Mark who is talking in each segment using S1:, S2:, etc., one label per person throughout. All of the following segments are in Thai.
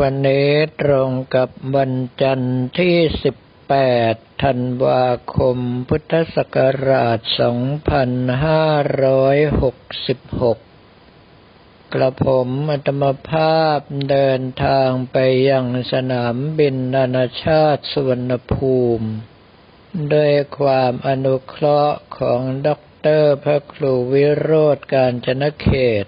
S1: วันนี้ตรงกับวันจันทร์ที่ 18 ธันวาคม พุทธศักราช 2566 กระผมอัตมภาพเดินทางไปยังสนามบินนานาชาติสุวรรณภูมิด้วยความอนุเคราะห์ของด็อกเตอร์พระครูวิโรธการจนเขต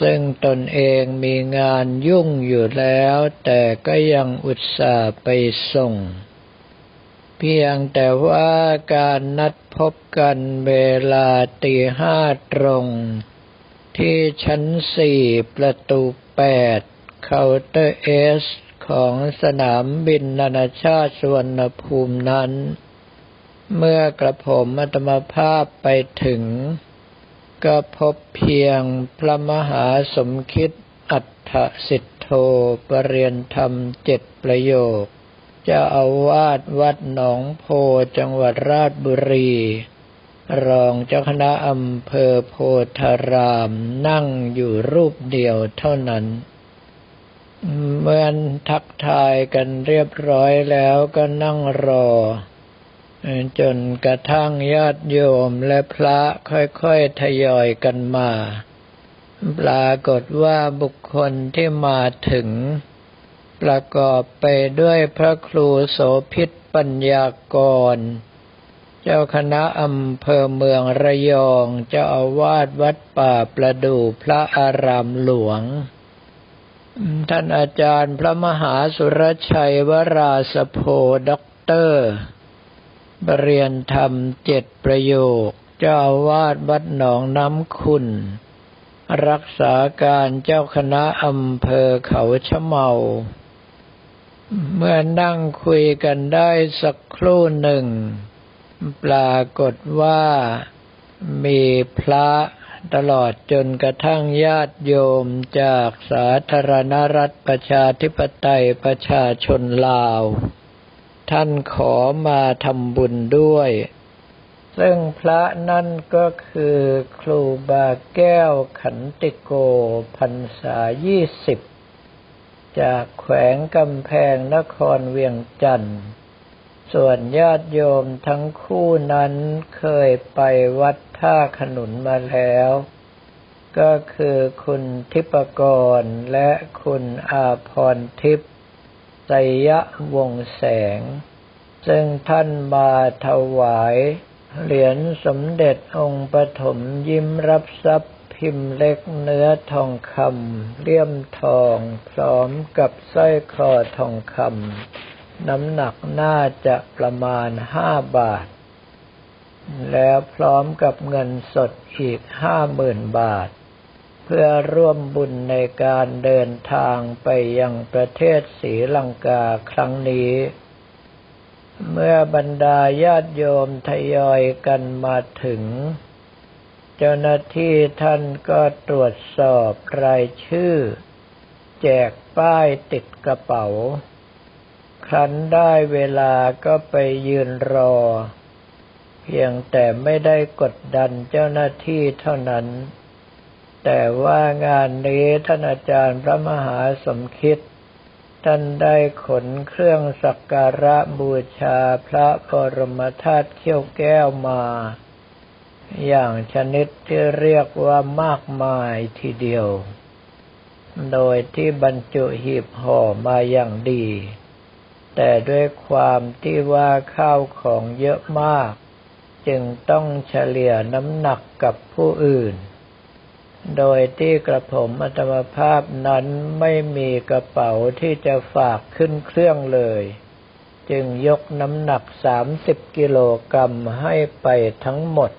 S1: ซึ่งตนเองมีงานยุ่งอยู่แล้ว แต่ก็ยังอุตส่าห์ไปส่ง เพียงแต่ว่าการนัดพบกันเวลาตีห้าตรง ที่ชั้นสี่ประตูแปดเคาน์เตอร์เอสของสนามบินนานาชาติสวนภูมินั้น เมื่อกระผมอัตมภาพไปถึง ก็พบเพียงพระมหาสมคิดอัฏฐสิทโธปรเรียนธรรมเจ็ดประโยคจะอาวาสวัดหนองโพจังหวัดราชบุรี รองเจ้าคณะอำเภอโพธารามนั่งอยู่รูปเดียวเท่านั้น เมื่อทักทายกันเรียบร้อยแล้วก็นั่งรอ จนกระทั่งญาติโยมและพระค่อยๆทยอยกันมา ปรากฏว่าบุคคลที่มาถึง ประกอบไปด้วยพระครูโสพิษปัญญากร เจ้าคณะอำเภอเมืองระยองเจ้าอาวาสวัดป่าประดูพระอารามหลวง ท่านอาจารย์พระมหาสุรชัยวราสโพด็อกเตอร์ เรียนธรรมเจ็ดประโยค เจ้าวาดวัดหนองน้ำคุณ รักษาการเจ้าคณะอำเภอเขาชะเมา เมื่อนั่งคุยกันได้สักครู่หนึ่ง ปรากฏว่ามีพระตลอดจนกระทั่งญาติโยมจากสาธารณรัฐประชาธิปไตยประชาชนลาว ท่านขอมาทำบุญด้วย ซึ่งพระนั่นก็คือครูบาแก้วขันติโกพรรษายี่สิบจากแขวงกำแพงนครเวียงจันทร์ ส่วนญาติโยมทั้งคู่นั้นเคยไปวัดท่าขนุนมาแล้ว ก็คือคุณทิปกรและคุณอาพรทิพย์ สยวงแสง ซึ่งท่านมาถวาย เหรียญสมเด็จองค์ปฐมยิ้มรับทรัพย์พิมพ์เล็กเนื้อทองคำเลี่ยมทองพร้อมกับสร้อยคอทองคำน้ำหนักน่าจะประมาณห้าบาท แล้วพร้อมกับเงินสดอีกห้าหมื่นบาท เพื่อร่วมบุญในการเดินทางไปยังประเทศศรีลังกาครั้งนี้ เมื่อบรรดาญาติโยมทยอยกันมาถึง เจ้าหน้าที่ท่านก็ตรวจสอบรายชื่อ แจกป้ายติดกระเป๋า ครั้นได้เวลาก็ไปยืนรอ เพียงแต่ไม่ได้กดดันเจ้าหน้าที่เท่านั้น แต่ว่างานนี้ท่านอาจารย์พระมหาสมคิด ท่านได้ขนเครื่องสักการะบูชาพระปรมธาตุเขี้ยวแก้วมา อย่างชนิดที่เรียกว่ามากมายทีเดียว โดยที่บรรจุหีบห่อมาอย่างดี แต่ด้วยความที่ว่าข้าวของเยอะมาก จึงต้องเฉลี่ยน้ำหนักกับผู้อื่น โดยที่กระผมอัตมภาพนั้นไม่มีกระเป๋าที่จะฝากขึ้นเครื่องเลย จึงยกน้ำหนักสามสิบกิโลกรัมให้ไปทั้งหมด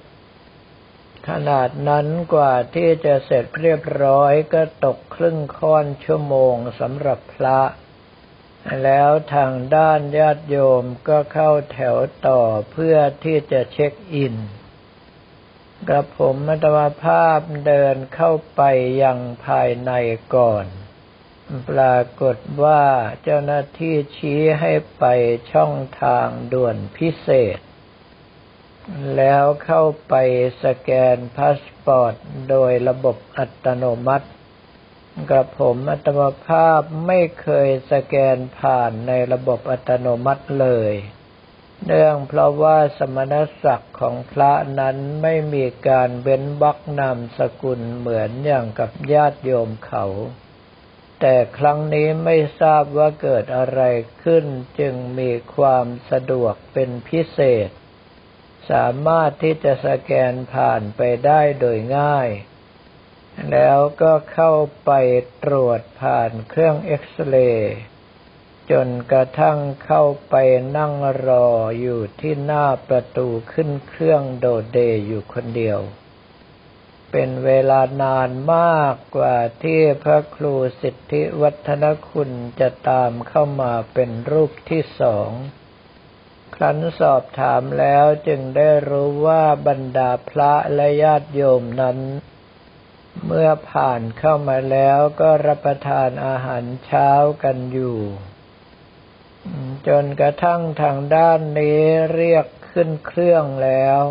S1: ขนาดนั้นกว่าที่จะเสร็จเรียบร้อยก็ตกครึ่งค่อนชั่วโมงสำหรับพระ แล้วทางด้านญาติโยมก็เข้าแถวต่อเพื่อที่จะเช็คอิน กระผมมัตวภาพเดินเข้าไปยังภายในก่อน ปรากฏว่าเจ้าหน้าที่ชี้ให้ไปช่องทางด่วนพิเศษ แล้วเข้าไปสแกนพาสปอร์ตโดยระบบอัตโนมัติกระผมอัตมภาพไม่เคยสแกนผ่านในระบบอัตโนมัติเลย เนื่องเพราะว่าสมณศักดิ์ของพระนั้นไม่มีการเว้นบักนามสกุลเหมือนอย่างกับญาติโยมเขา แต่ครั้งนี้ไม่ทราบว่าเกิดอะไรขึ้นจึงมีความสะดวกเป็นพิเศษ สามารถที่จะสแกนผ่านไปได้โดยง่าย แล้วก็เข้าไปตรวจผ่านเครื่องเอ็กซเรย์ จนกระทั่งเข้าไปนั่งรออยู่ที่หน้าประตูขึ้นเครื่องโดดเดอยู่คนเดียว เป็นเวลานานมากกว่าที่พระครูสิทธิวัฒนคุณจะตามเข้ามาเป็นรูปที่สอง ครั้นสอบถามแล้วจึงได้รู้ว่าบรรดาพระและญาติโยมนั้นเมื่อผ่านเข้ามาแล้วก็รับประทานอาหารเช้ากันอยู่ จนกระทั่งทางด้านนี้เรียกขึ้นเครื่องแล้ว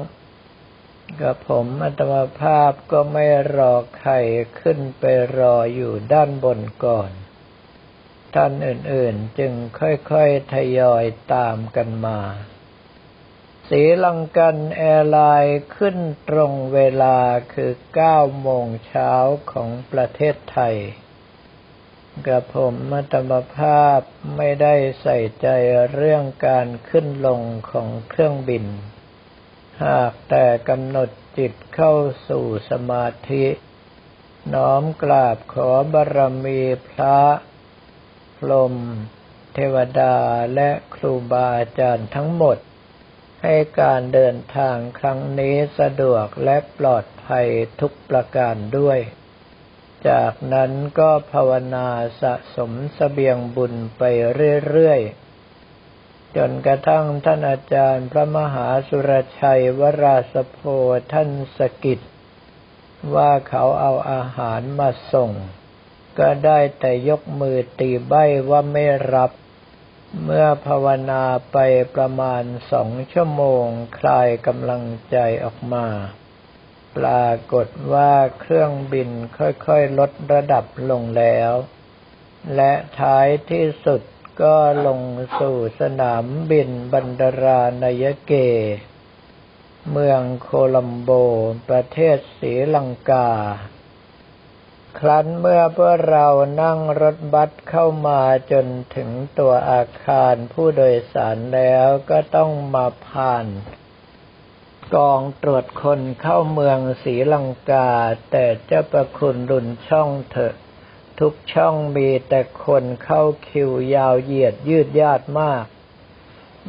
S1: กับผมอัตมาภาพก็ไม่รอใครขึ้นไปรออยู่ด้านบนก่อน ท่านอื่นๆจึงค่อยๆทยอยตามกันมาสีลังกันแอร์ไลน์ขึ้นตรงเวลาคือ 9 โมงเช้าของประเทศไทย กระผมมัตมภาพไม่ได้ใส่ใจเรื่องการขึ้นลงของเครื่องบิน หากแต่กำหนดจิตเข้าสู่สมาธิ น้อมกราบขอบารมีพระพรมเทวดาและครูบาอาจารย์ทั้งหมด ให้การเดินทางครั้งนี้สะดวกและปลอดภัยทุกประการด้วย จากนั้นก็ภาวนาสะสมสเสบียงบุญไปเรื่อยๆ จนกระทั่งท่านอาจารย์พระมหาสุรชัยวราสโพท่านสกิดว่าเขาเอาอาหารมาส่ง ก็ได้แต่ยกมือตีใบว่าไม่รับ เมื่อภาวนาไปประมาณสองชั่วโมงคลายกำลังใจออกมา ปรากฏว่าเครื่องบินค่อยๆ ลดระดับลงแล้ว และท้ายที่สุดก็ลงสู่สนามบินบันดารานายเก เมืองโคลัมโบ ประเทศศรีลังกา ครั้นเมื่อพวกเรานั่งรถบัสเข้ามาจนถึงตัวอาคารผู้โดยสารแล้วก็ต้องมาผ่าน กองตรวจคนเข้าเมืองศรีลังกา แต่เจ้าประคุณรุนช่องเถอะ ทุกช่องมีแต่คนเข้าคิวยาวเหยียดยืดยาดมาก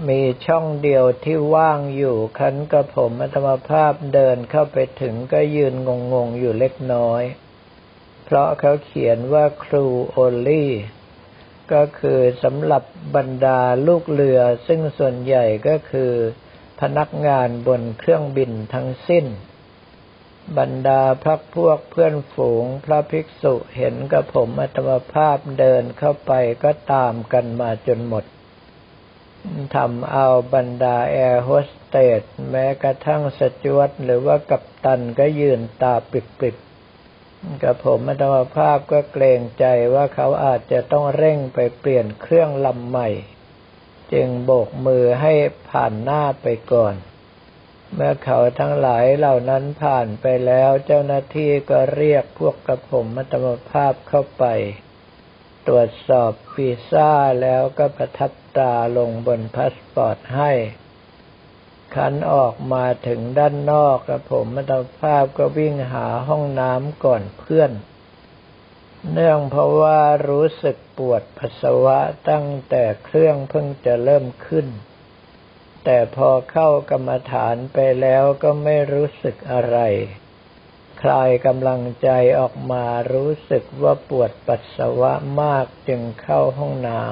S1: มีช่องเดียวที่ว่างอยู่คันกระผมอัตมภาพเดินเข้าไปถึงก็ยืนงงๆอยู่เล็กน้อย เพราะเขาเขียนว่าครูโอลี่ก็คือสำหรับบรรดาลูกเรือซึ่งส่วนใหญ่ก็คือ พนักงานบนเครื่องบินทั้งสิ้น บรรดาพักพวกเพื่อนฝูงพระภิกษุเห็นกับผมอัตมภาพเดินเข้าไปก็ตามกันมาจนหมดทำเอาบรรดาแอร์โฮสเตสแม้กระทั่งสจวตหรือว่ากัปตันก็ยืนตาปิบกับผมมัตมภาพก็เกรงใจว่าเขาอาจจะต้องเร่งไปเปลี่ยนเครื่องลำใหม่ จึงโบกมือให้ผ่านหน้าไปก่อน เมื่อเขาทั้งหลายเหล่านั้นผ่านไปแล้วเจ้าหน้าที่ก็เรียกพวกกระผมมัตมภาพเข้าไป ตรวจสอบวีซ่าแล้วก็ประทับตาลงบนพาสปอร์ตให้ขันออกมาถึงด้านนอกกระผมมัตมภาพก็วิ่งหาห้องน้ำก่อนเพื่อน เนื่องเพราะว่ารู้สึกปวดปัสสาวะตั้งแต่เครื่องเพิ่งจะเริ่มขึ้น แต่พอเข้ากรรมฐานไปแล้วก็ไม่รู้สึกอะไร คลายกำลังใจออกมารู้สึกว่าปวดปัสสาวะมากจึงเข้าห้องน้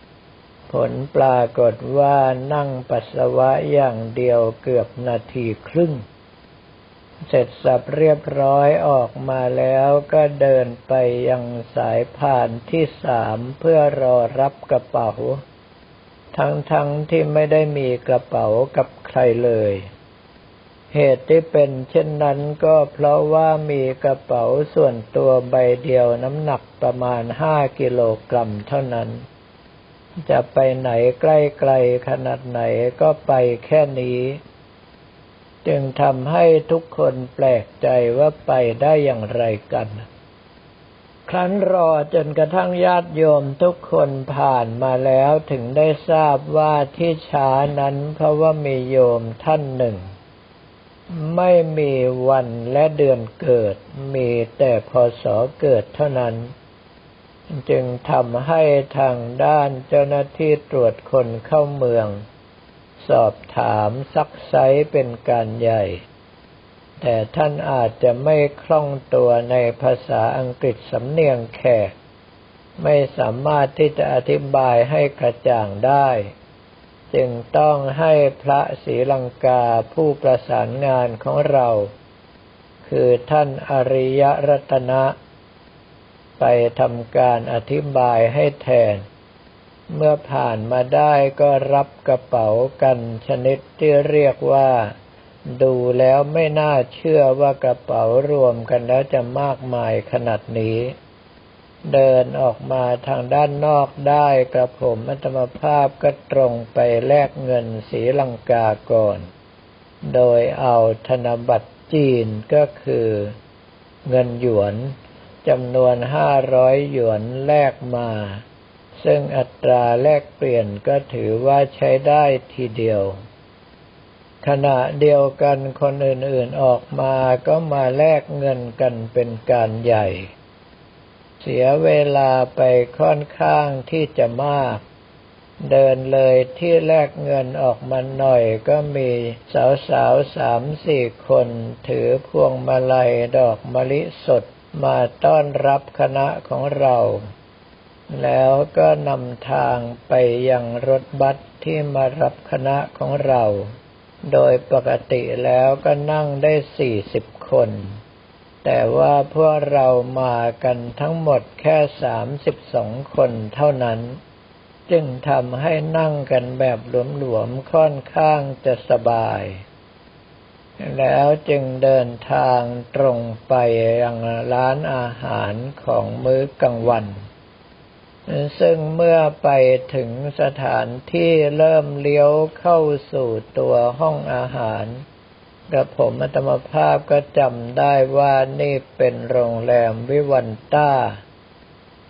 S1: ำผลปรากฏว่านั่งปัสสาวะอย่างเดียวเกือบนาทีครึ่ง เสร็จสับเรียบร้อยออกมาแล้วก็เดินไปยังสายผ่านที่สามเพื่อรอรับกระเป๋า ทั้งๆทที่ไม่ได้มีกระเป๋ากับใครเลย เหตุที่เป็นเช่นนั้นก็เพราะว่ามีกระเป๋าส่วนตัวใบเดียวน้ำหนักประมาณห้ากิโลกรัมเท่านั้น จะไปไหนใกล้ๆขนาดไหนก็ไปแค่นี้ จึงทำให้ทุกคนแปลกใจว่าไปได้อย่างไรกัน ครั้นรอจนกระทั่งญาติโยมทุกคนผ่านมาแล้วถึงได้ทราบว่าที่ช้านั้นเพราะว่ามีโยมท่านหนึ่ง ไม่มีวันและเดือนเกิด มีแต่พศเกิดเท่านั้น จึงทำให้ทางด้านเจ้าหน้าที่ตรวจคนเข้าเมือง สอบถามซักไซเป็นการใหญ่ แต่ท่านอาจจะไม่คล่องตัวในภาษาอังกฤษสำเนียงแขก ไม่สามารถที่จะอธิบายให้กระจ่างได้ จึงต้องให้พระศรีลังกาผู้ประสานงานของเรา คือท่านอริยรัตนะ ไปทำการอธิบายให้แทน เมื่อผ่านมาได้ก็รับกระเป๋ากันชนิดที่เรียกว่า ดูแล้วไม่น่าเชื่อว่ากระเป๋ารวมกันแล้วจะมากมายขนาดนี้ เดินออกมาทางด้านนอกได้กระผมอัตมภาพก็ตรงไปแลกเงินสีลังกาก่อน โดยเอาธนบัตรจีนก็คือเงินหยวนจำนวนห้าร้อยหยวนแลกมา ซึ่งอัตราแลกเปลี่ยนก็ถือว่าใช้ได้ทีเดียว ขณะเดียวกันคนอื่นๆออกมาก็มาแลกเงินกันเป็นการใหญ่ เสียเวลาไปค่อนข้างที่จะมาก เดินเลยที่แลกเงินออกมาหน่อยก็มีสาวสาวสามสี่คนถือพวงมาลัยดอกมะลิสดมาต้อนรับคณะของเรา แล้วก็นำทางไปยังรถบัสที่มารับคณะของเรา โดยปกติแล้วก็นั่งได้สี่สิบคน แต่ว่าพวกเรามากันทั้งหมดแค่สามสิบสองคนเท่านั้น จึงทำให้นั่งกันแบบหลวมๆค่อนข้างจะสบาย แล้วจึงเดินทางตรงไปยังร้านอาหารของมื้อกลางวัน ซึ่งเมื่อไปถึงสถานที่เริ่มเลี้ยวเข้าสู่ตัวห้องอาหารกระผมอัตมภาพก็จำได้ว่านี่เป็นโรงแรมวิวันต้า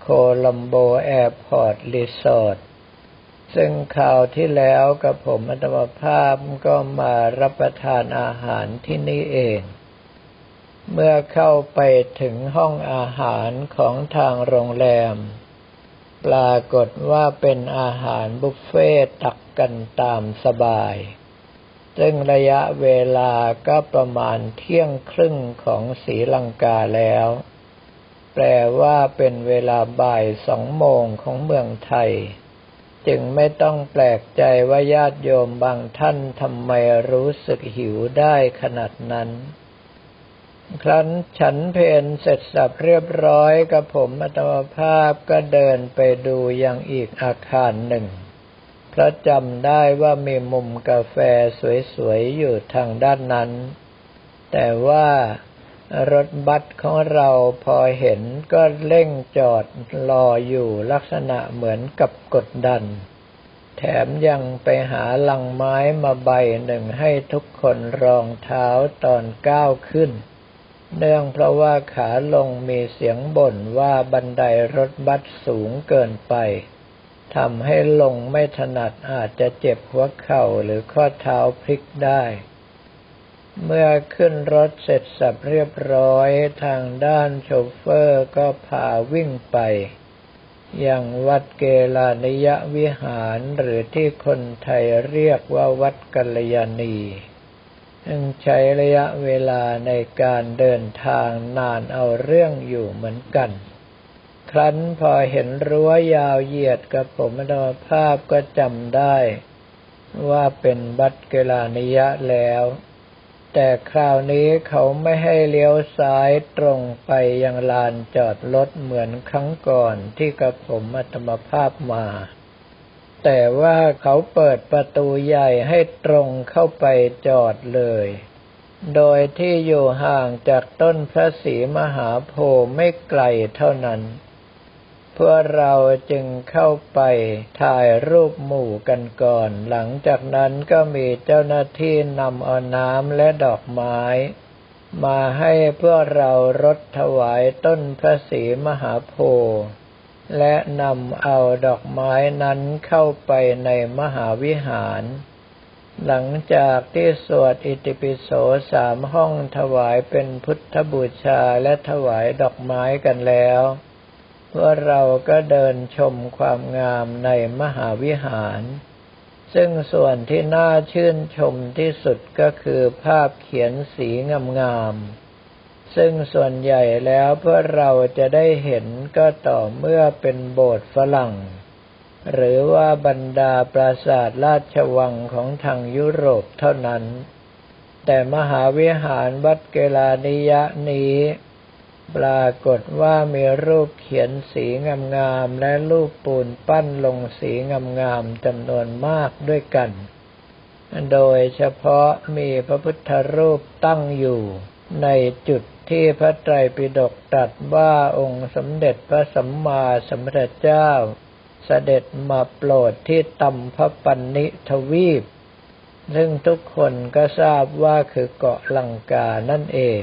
S1: โคลัมโบแอร์พอร์ตรีสอร์ทซึ่งคราวที่แล้วกับผมอัตมภาพก็มารับประทานอาหารที่นี่เอง เมื่อเข้าไปถึงห้องอาหารของทางโรงแรม ปรากฏว่าเป็นอาหารบุฟเฟ่ตักกันตามสบาย ซึ่งระยะเวลาก็ประมาณเที่ยงครึ่งของสีลังกาแล้ว แปลว่าเป็นเวลาบ่ายสองโมงของเมืองไทย จึงไม่ต้องแปลกใจว่าญาติโยมบางท่านทำไมรู้สึกหิวได้ขนาดนั้น ครั้นฉันเพนเสร็จสับเรียบร้อยกับผมอัตมภาพก็เดินไปดูยังอีกอาคารหนึ่ง เพราะจำได้ว่ามีมุมกาแฟสวยๆ อยู่ทางด้านนั้น แต่ว่ารถบัสของเราพอเห็นก็เร่งจอดรออยู่ลักษณะเหมือนกับกดดัน แถมยังไปหาลังไม้มาใบหนึ่งให้ทุกคนรองเท้าตอนก้าวขึ้น เนื่องเพราะว่าขาลงมีเสียงบ่นว่าบันไดรถบัสสูงเกินไปทำให้ลงไม่ถนัดอาจจะเจ็บหัวเข่าหรือข้อเท้าพลิกได้ เมื่อขึ้นรถเสร็จสับเรียบร้อยทางด้านโชเฟอร์ก็พาวิ่งไปยังวัดเกลานิยวิหารหรือที่คนไทยเรียกว่าวัดกัลยาณี ซึ่งใช้ระยะเวลาในการเดินทางนานเอาเรื่องอยู่เหมือนกัน ครั้นพอเห็นรั้วยาวเหยียดกับผมอัตภาพก็จำได้ ว่าเป็นบัตเกลานิยะแล้ว แต่คราวนี้เขาไม่ให้เลี้ยวซ้ายตรงไปยังลานจอดรถเหมือนครั้งก่อนที่กับผมอัตมภาพมา แต่ว่าเขาเปิดประตูใหญ่ให้ตรงเข้าไปจอดเลย โดยที่อยู่ห่างจากต้นพระศรีมหาโพธิ์ไม่ไกลเท่านั้น เพวกเราจึงเข้าไปถ่ายรูปหมู่กันก่อน หลังจากนั้นก็มีเจ้าหน้าที่นำเอาน้ำและดอกไม้ มาให้เพวกเรารดถวายต้นพระศรีมหาโพธิ์ และนำเอาดอกไม้นั้นเข้าไปในมหาวิหาร หลังจากที่สวดอิติปิโสสามห้องถวายเป็นพุทธบูชาและถวายดอกไม้กันแล้วพวกเราก็เดินชมความงามในมหาวิหาร ซึ่งส่วนที่น่าชื่นชมที่สุดก็คือภาพเขียนสีงามๆ ซึ่งส่วนใหญ่แล้วพวกเราจะได้เห็นก็ต่อเมื่อเป็นโบสถ์ฝรั่ง หรือว่าบรรดาปราสาทราชวังของทางยุโรปเท่านั้น แต่มหาวิหารวัดเกลานิยะนี้ ปรากฏว่ามีรูปเขียนสีงามๆและรูปปูนปั้นลงสีงามๆจำนวนมากด้วยกัน โดยเฉพาะมีพระพุทธรูปตั้งอยู่ในจุด ที่พระไตรปิฎกตรัสว่าองค์สมเด็จพระสัมมาสัมพุทธเจ้า เสด็จมาโปรดที่ตัมพปันนิทวีป ซึ่งทุกคนก็ทราบว่าคือเกาะลังกานั่นเอง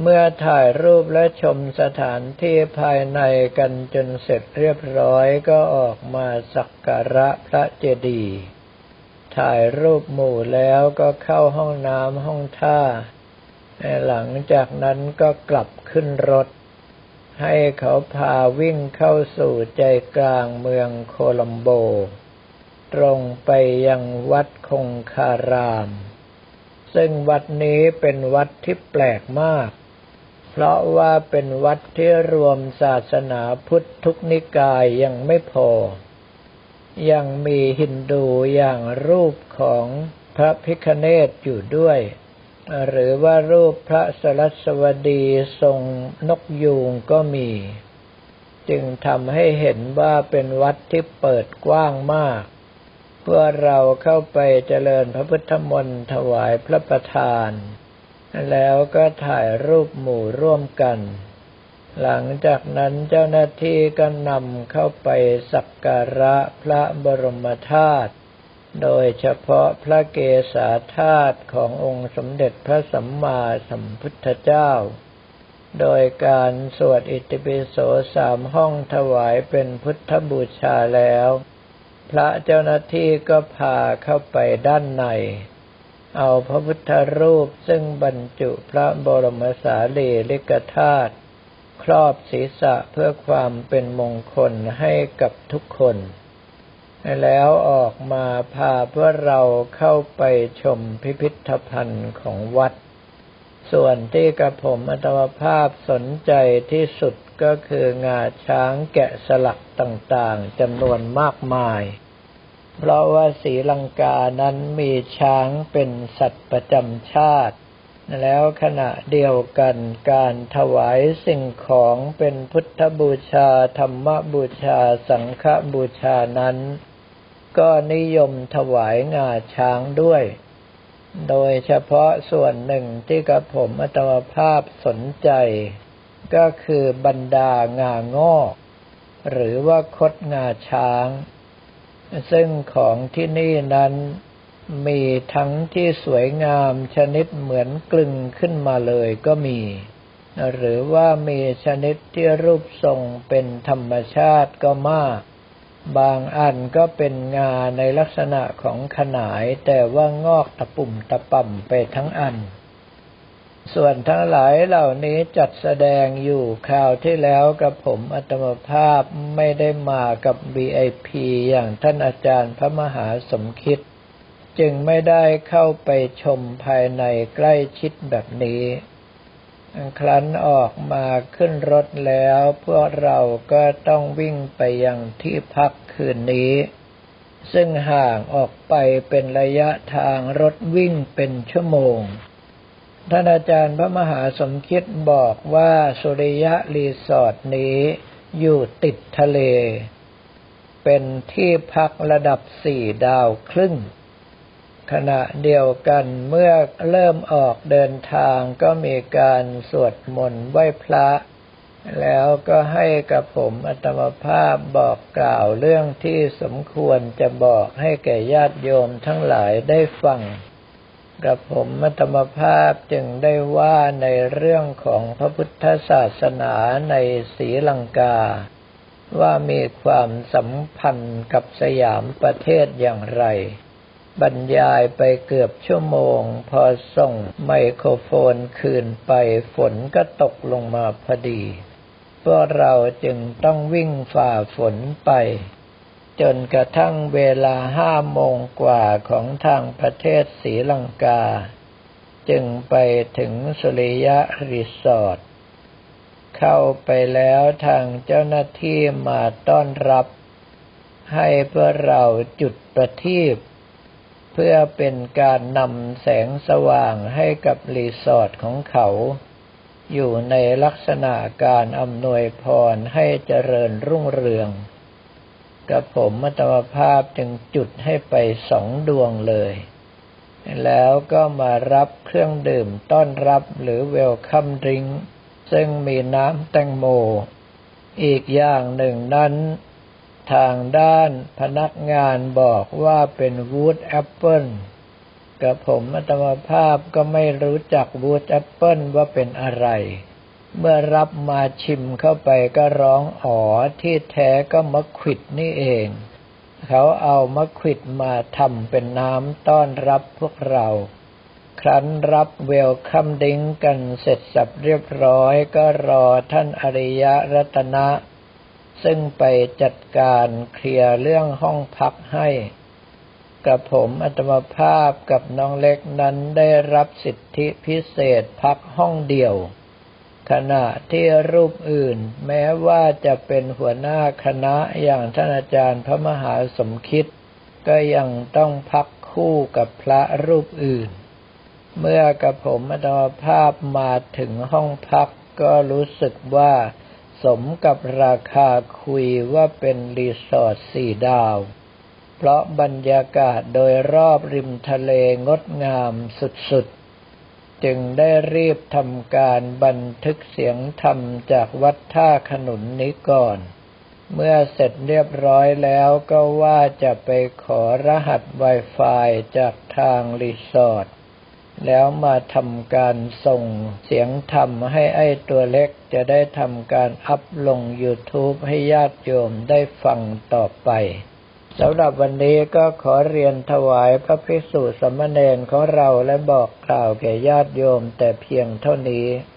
S1: เมื่อถ่ายรูปและชมสถานที่ภายในกันจนเสร็จเรียบร้อยก็ออกมาสักการะพระเจดีย์ถ่ายรูปหมู่แล้วก็เข้าห้องน้ำห้องท่า หลังจากนั้นก็กลับขึ้นรถ ให้เขาพาวิ่งเข้าสู่ใจกลางเมืองโคลัมโบ ตรงไปยังวัดคงคาราม ซึ่งวัดนี้เป็นวัดที่แปลกมาก เพราะว่าเป็นวัดที่รวมศาสนาพุทธทุกนิกายยังไม่พอ ยังมีฮินดูอย่างรูปของพระพิคเนตอยู่ด้วย หรือว่ารูปพระสรัสวดีทรงนกยูงก็มี จึงทำให้เห็นว่าเป็นวัดที่เปิดกว้างมาก เพื่อเราเข้าไปเจริญพระพุทธมนต์ถวายพระประธาน แล้วก็ถ่ายรูปหมู่ร่วมกัน หลังจากนั้นเจ้าหน้าที่ก็นำเข้าไปสักการะพระบรมธาตุ โดยเฉพาะพระเกศาธาตุขององค์สมเด็จพระสัมมาสัมพุทธเจ้า โดยการสวดอิติปิโสสามห้องถวายเป็นพุทธบูชาแล้ว พระเจ้าหน้าที่ก็พาเข้าไปด้านใน เอาพระพุทธรูปซึ่งบรรจุพระบรมสารีริกธาตุครอบศีรษะเพื่อความเป็นมงคลให้กับทุกคน แล้วออกมาพาเพื่อเราเข้าไปชมพิพิธภัณฑ์ของวัด ส่วนที่กระผมอัตวภาพสนใจที่สุดก็คืองาช้างแกะสลักต่างๆจำนวนมากมาย เพราะว่าสีลังกานั้นมีช้างเป็นสัตว์ประจำชาติ แล้วขณะเดียวกันการถวายสิ่งของเป็นพุทธบูชา ธรรมบูชา สังฆบูชานั้น ก็นิยมถวายงาช้างด้วย โดยเฉพาะส่วนหนึ่งที่กระผมอัตมภาพสนใจ ก็คือบรรดางางอกหรือว่าคดงาช้าง ซึ่งของที่นี่นั้นมีทั้งที่สวยงามชนิดเหมือนกลึงขึ้นมาเลยก็มี หรือว่ามีชนิดที่รูปทรงเป็นธรรมชาติก็มาก บางอันก็เป็นงาในลักษณะของขนาย แต่ว่างอกตะปุ่มตะป่ำไปทั้งอัน ส่วนทั้งหลายเหล่านี้จัดแสดงอยู่คราวที่แล้วกับผมอัตมภาพไม่ได้มากับ VIP อย่างท่านอาจารย์พระมหาสมคิด จึงไม่ได้เข้าไปชมภายในใกล้ชิดแบบนี้ ครั้นออกมาขึ้นรถแล้ว พวกเราก็ต้องวิ่งไปยังที่พักคืนนี้ ซึ่งห่างออกไปเป็นระยะทางรถวิ่งเป็นชั่วโมง ท่านอาจารย์พระมหาสมคิดบอกว่าสุริยะรีสอร์ทนี้อยู่ติดทะเล เป็นที่พักระดับสี่ดาวครึ่ง ขณะเดียวกันเมื่อเริ่มออกเดินทางก็มีการสวดมนต์ไหว้พระ แล้วก็ให้กับผมอัตมภาพบอกกล่าวเรื่องที่สมควรจะบอกให้แก่ญาติโยมทั้งหลายได้ฟังกับผมมัตมภาพจึงได้ว่าในเรื่องของพระพุทธศาสนาในศรีลังกา ว่ามีความสัมพันธ์กับสยามประเทศอย่างไร บรรยายไปเกือบชั่วโมง พอส่งไมโครโฟนคืนไปฝนก็ตกลงมาพอดี พวกเราจึงต้องวิ่งฝ่าฝนไป จนกระทั่งเวลาห้าโมงกว่าของทางประเทศศรีลังกา จึงไปถึงสุริยะรีสอร์ทเข้าไปแล้วทางเจ้าหน้าที่มาต้อนรับ ให้เพื่อเราจุดประทีป พื่อเป็นการนำแสงสว่างให้กับรีสอร์ทของเขา อยู่ในลักษณะการอำนวยพรให้เจริญรุ่งเรืองกับผมมัตมภาพจึงจุดให้ไปสองดวงเลย แล้วก็มารับเครื่องดื่มต้อนรับหรือเวลคัมดริงซึ่งมีน้ำแตงโม อีกอย่างหนึ่งนั้น ทางด้านพนักงานบอกว่าเป็นวูดแอปเปิลกับผมมัตมภาพก็ไม่รู้จักวูดแอปเปิลว่าเป็นอะไร เมื่อรับมาชิมเข้าไปก็ร้องอ๋อที่แท้ก็มะขิดนี่เอง เขาเอามะขิดมาทำเป็นน้ำต้อนรับพวกเรา ครั้นรับเวลคัมดิ้งกันเสร็จสับเรียบร้อยก็รอท่านอริยรัตนะ ซึ่งไปจัดการเคลียร์เรื่องห้องพักให้กับผมอัตมภาพกับน้องเล็กนั้นได้รับสิทธิพิเศษพักห้องเดียว ขณะที่รูปอื่น แม้ว่าจะเป็นหัวหน้าคณะอย่างท่านอาจารย์พระมหาสมคิด ก็ยังต้องพักคู่กับพระรูปอื่น เมื่อกระผมอัตมภาพมาถึงห้องพักก็รู้สึกว่า สมกับราคาคุยว่าเป็นรีสอร์ทสี่ดาว เพราะบรรยากาศโดยรอบริมทะเลงดงามสุดๆ จึงได้รีบทำการบันทึกเสียงธรรมจากวัดท่าขนุนนี้ก่อน เมื่อเสร็จเรียบร้อยแล้วก็ว่าจะไปขอรหัส Wi-Fi จากทางรีสอร์ท แล้วมาทำการส่งเสียงธรรมให้ไอ้ตัวเล็กจะได้ทำการอัพลง YouTube ให้ญาติโยมได้ฟังต่อไปสำหรับวันนี้ก็ขอเรียนถวายพระภิกษุสมณเณรของเราและบอกกล่าวแก่ญาติโยมแต่เพียงเท่านี้